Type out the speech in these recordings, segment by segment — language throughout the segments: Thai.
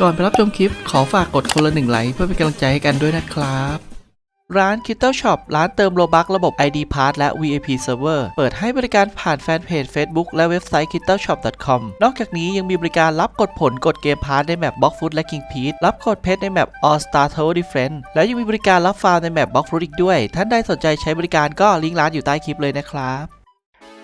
ก่อนไปรับชมคลิปขอฝากกดคนละหนึ่งไลค์เพื่อเป็นกำลังใจให้กันด้วยนะครับ ร้าน k i t t l e Shop ร้านเติมโลบักระบบ ID Pass และ VIP Server เปิดให้บริการผ่านแฟนเพจ Facebook และเว็บไซต์ k i t t l e Shop com นอกจากนี้ยังมีบริการรับกดผลกดเกมพาร์ทในแมป Block Food และ King p e a c รับกดเพชรในแมป All Star Tower Defense และยังมีบริการรับฟาร์มในแมป Block Fruit อีกด้วย ท่านใดสนใจใช้บริการก็ลิงก์ร้านอยู่ใต้คลิปเลยนะครับ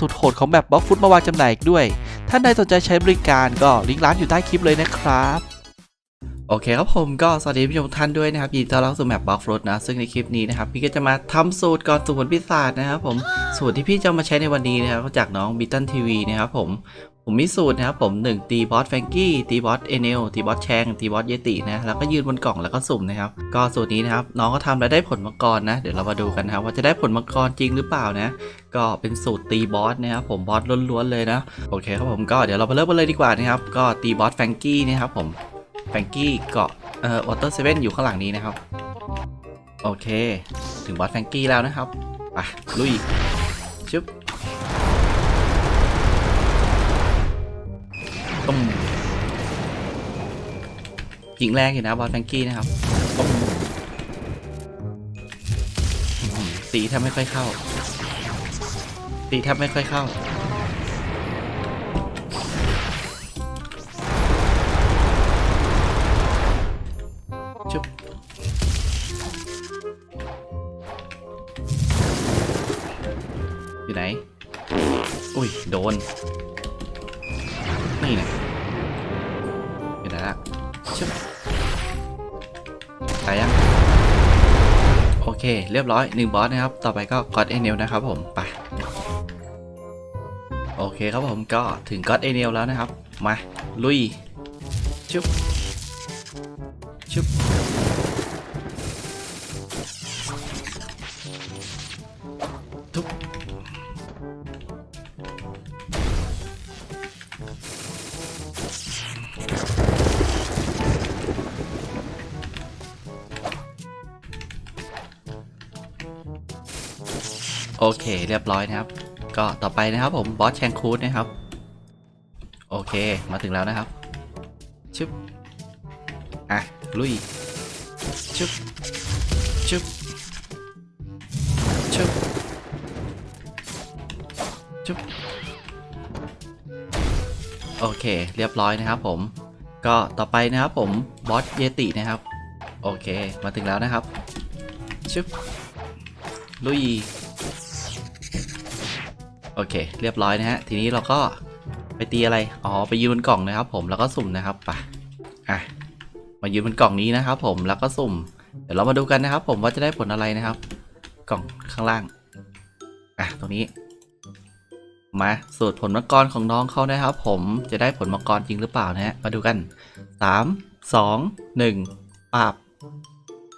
สุดโหดของแบบบล็อกฟุตมาวางจำหน่ายอีกด้วย ท่านใดสนใจใช้บริการก็ลิงก์ร้านอยู่ใต้คลิปเลยนะครับโอเคครับผมก็สวัสดีผู้ชมท่านด้วยนะครับยินดีต้อนรับสู่แมปบล็อกฟรุตนะซึ่งในคลิปนี้นะครับพี่ก็จะมาทำสูตรก่อนสูตรพิศาจนะครับผมสูตรที่พี่จะมาใช้ในวันนี้นะครับก็จากน้องบิตตันทีวีนะครับผม ผมมีสูตรนะครับผม 1 ตีบอสแฟงกี้ตีบอสเอเนลตีบอสแชงตีบอสเยตินะแล้วก็ยืนบนกล่องแล้วก็สุ่มนะครับ ก็สูตรนี้นะครับ น้องก็ทำแล้วได้ผลมังกรนะ เดี๋ยวเรามาดูกันนะครับว่าจะได้ผลมังกรจริงหรือเปล่านะ ก็เป็นสูตรตีบอสนะครับผมบอสล้วนๆเลยนะ โอเคครับผมก็เดี๋ยวเรามาเริ่มกันเลยดีกว่านะครับ ก็ตีบอสแฟงกี้นะครับผมแฟงกี้เกาะเอ่อวอเตอร์เซเว่นอยู่ข้างหลังนี้นะครับ โอเค ถึงบอสแฟงกี้แล้วนะครับไปลุยชึบ ตุ้มยิงแรงอยู่นะบอลแฟงกี้นะครับตุ้มตีแทบไม่ค่อยเข้า ตีแทบไม่ค่อยเข้าชุบอยู่ไหน อุ้ย โดน นี่นะอยู่ไหนละชุบตายยัง โอเค เรียบร้อยหนึ่งบอสนะครับ ต่อไปก็กอดเอเนลนะครับผมไปโอเคครับผมก็ถึงกอดเอเนลแล้วนะครับ มา ลุย ชุบ ชุบ โอเคเรียบร้อยนะครับ ก็ต่อไปนะครับผมบอสแชงคูดนะครับ โอเคมาถึงแล้วนะครับชึบอะลุยชึบชึบชึบชึบโอเค เรียบร้อยนะครับผม ก็ต่อไปนะครับผมบอสเยตินะครับ โอเค มาถึงแล้วนะครับชึบลุย โอเค เรียบร้อยนะฮะ ทีนี้เราก็ไปตีอะไร อ๋อ ไปยืนบนกล่องนะครับ ผม แล้วก็สุ่มนะครับไปอะ มายืนบนกล่องนี้นะครับ ผม แล้วก็สุ่ม เดี๋ยวเรามาดูกันนะครับ ผมว่าจะได้ผลอะไรนะครับ กล่องข้างล่าง อะ ตรงนี้ มาสูตรผลมังกรของน้องเขานะครับ ผม จะได้ผลมังกรจริงหรือเปล่านะฮะ มาดูกันสามสองหนึ่งปาบ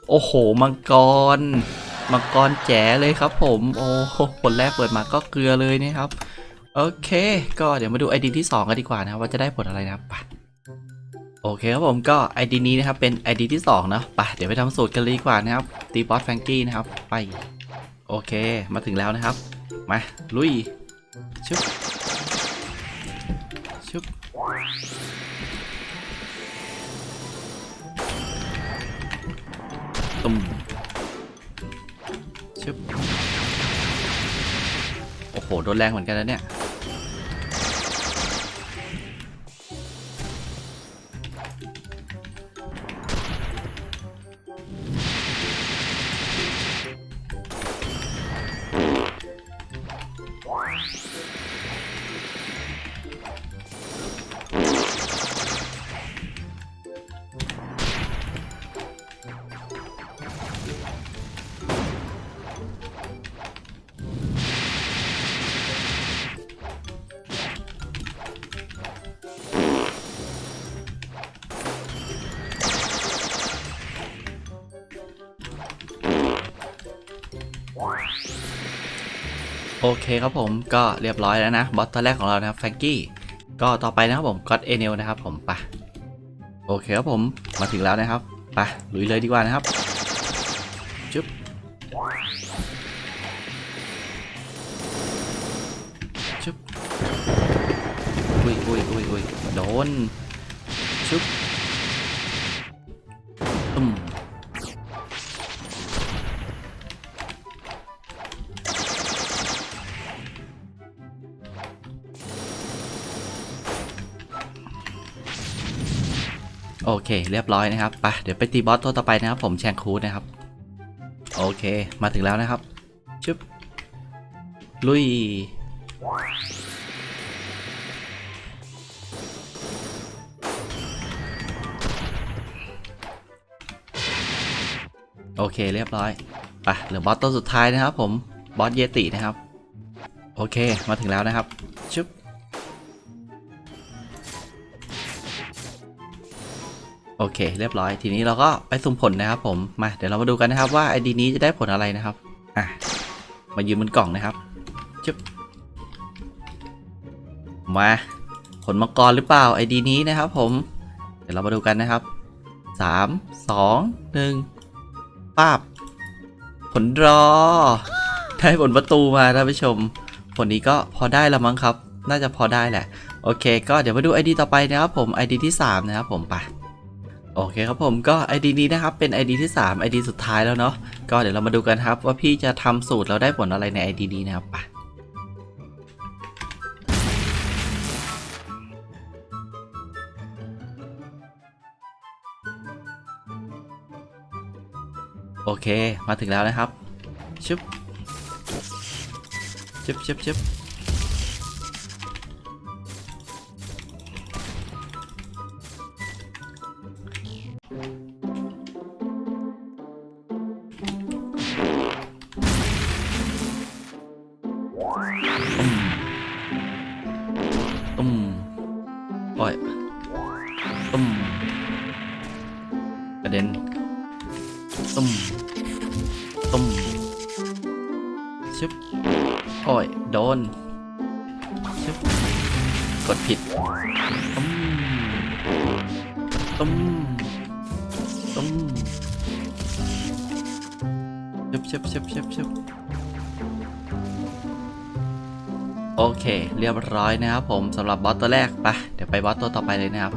โอ้โห มังกร มังกรแจ๋เลยครับผมโอ้โหผลแรกเปิดมาก็เกลือเลยนะครับ โอเค ก็เดี๋ยวมาดู ID ที่ 2 กันดีกว่านะว่าจะได้ผลอะไรนะไปโอเคครับผมก็ ID นี้นะครับเป็น ID ที่2นะไปเดี๋ยวไปทำสูตรกันเลยดีกว่านะครับตีบอสแฟงกี้นะครับไปโอเคมาถึงแล้วนะครับ มาลุยชุบชุบ ชึบโอ้โห โดนแรงเหมือนกันนะเนี่ย โอเคครับผมก็เรียบร้อยแล้วนะบอสตัวแรกของเรานะครับแฟงกี้ก็ต่อไปนะครับผมก็อดเอเนลนะครับผมไปะโอเคครับผมมาถึงแล้วนะครับไปะลุยเลยดีกว่านะครับจุ๊บจุ๊บอุ้ยอุ้ยอุ้ยอุ้ยโดนชุบอืม โอเค เรียบร้อยนะครับไปเดี๋ยวไปตีบอสตัวต่อไปนะครับ ผมแชงคูดนะครับ โอเคมาถึงแล้วนะครับชึบลุยโอเคเรียบร้อยไปเหลือบอสตัวสุดท้ายนะครับ ผมบอสเยตินะครับ โอเคมาถึงแล้วนะครับชึบ โอเค เรียบร้อย ทีนี้เราก็ไปสุ่มผลนะครับผม มา เดี๋ยวเรามาดูกันนะครับว่า ID นี้จะได้ผลอะไรนะครับ อะ มายืนบนกล่องนะครับจึ๊บมา ผลมังกรหรือเปล่า ID นี้นะครับผม เดี๋ยวเรามาดูกันนะครับ 3 2 1ป้าบ ผลรอ ได้ผลประตูมาท่านผู้ชม ผลนี้ก็พอได้ละมั้งครับ น่าจะพอได้แหละ โอเค ก็เดี๋ยวมาดู ID ต่อไปนะครับผม ID ที่ 3 นะครับผมไป โอเคครับผมก็ ID นี้นะครับเป็น ID ที่ 3 ID สุดท้ายแล้วเนาะก็เดี๋ยวเรามาดูกันครับว่าพี่จะทำสูตรแล้วได้ผลอะไรใน ID นี้นะครับไปโอเค มาถึงแล้วนะครับ ชึบ ชึบชึบชึบ กดผิดตุ้มตุ้มตุ้มชึบชึบชึบชึบชึบโอเค เรียบร้อยนะครับผมสำหรับบอสตัวแรกไปเดี๋ยวไปบอสตัวต่อไปเลยนะครับ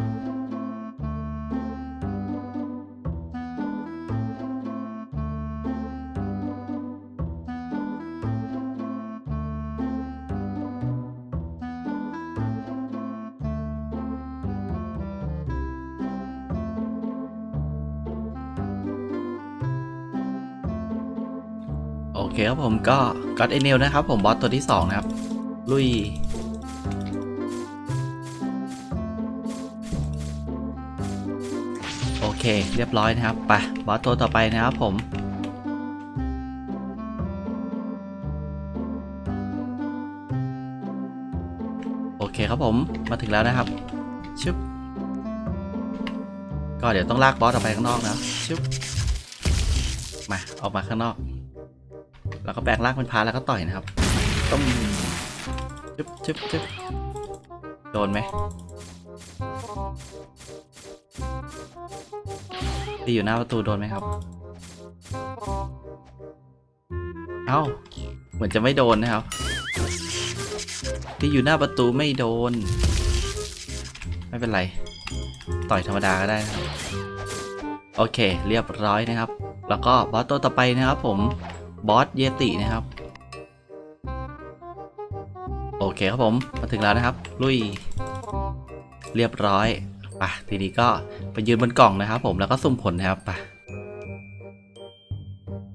เคครับผมก็ก็อดเอเนลนะครับผมบอสตัวที่ 2 นะครับ ลุย โอเค เรียบร้อยนะครับ ไป บอสตัวต่อไปนะครับผมโอเคครับผมมาถึงแล้วนะครับชึบก็เดี๋ยวต้องลากบอสออกไปข้างนอกนะชึบมาออกมาข้างนอก แล้วก็แปลงร่างเป็นพาแล้วก็ต่อยนะครับ ต้มชึบชึบชึบโดนไหมที่อยู่หน้าประตูโดนไหมครับ เอ้า เหมือนจะไม่โดนนะครับ ที่อยู่หน้าประตูไม่โดน ไม่เป็นไร ต่อยธรรมดาก็ได้นะครับ โอเค เรียบร้อยนะครับ แล้วก็บอสตัวต่อไปนะครับผม บอสเยตินะครับ โอเคครับผม มาถึงแล้วนะครับ ลุย เรียบร้อยไปะทีนี้ก็ไปยืนบนกล่องนะครับ ผมแล้วก็สุ่มผลนะครับไป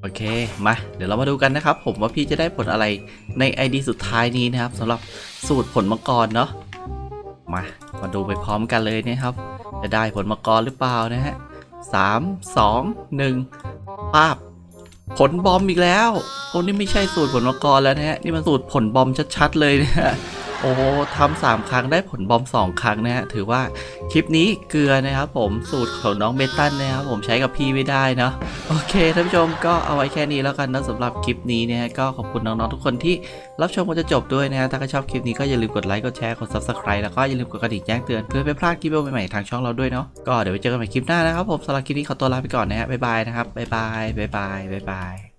โอเค มา เดี๋ยวเรามาดูกันนะครับ ผมว่าพี่จะได้ผลอะไรใน ID สุดท้ายนี้นะครับสำหรับสูตรผลมังกรเนาะมา มาดูไปพร้อมกันเลยนะครับ จะได้ผลมังกรหรือเปล่านะฮะสามสองหนึ่งป้าบ ผลบอมอีกแล้วโอ้นี่ไม่ใช่สูตรผลมะกรแล้วนะฮะ นี่มันสูตรผลบอมชัดๆเลยนะฮะ โอ้ทำสามครั้งได้ผลบอมสองครั้งนะฮะถือว่าคลิปนี้เกลือนะครับผมสูตรของน้องเบตันนะครับผมใช้กับพี่ไม่ได้เนาะโอเคท่านผู้ชมก็เอาไว้แค่นี้แล้วกันนะสำหรับคลิปนี้เนี่ยก็ขอบคุณน้องๆทุกคนที่รับชมกันจะจบด้วยนะฮะถ้าใครชอบคลิปนี้ก็อย่าลืมกดไลค์กดแชร์กด subscribe แล้วก็อย่าลืมกดกระดิ่งแจ้งเตือนเพื่อไม่พลาดคลิปใหม่ๆทางช่องเราด้วยเนาะก็เดี๋ยวไว้เจอกันใหม่คลิปหน้านะครับผมสำหรับคลิปนี้ขอตัวลาไปก่อนนะฮะบ๊ายบายนะครับบ๊ายบายบ๊ายบายบ๊ายบาย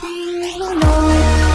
nothing will know.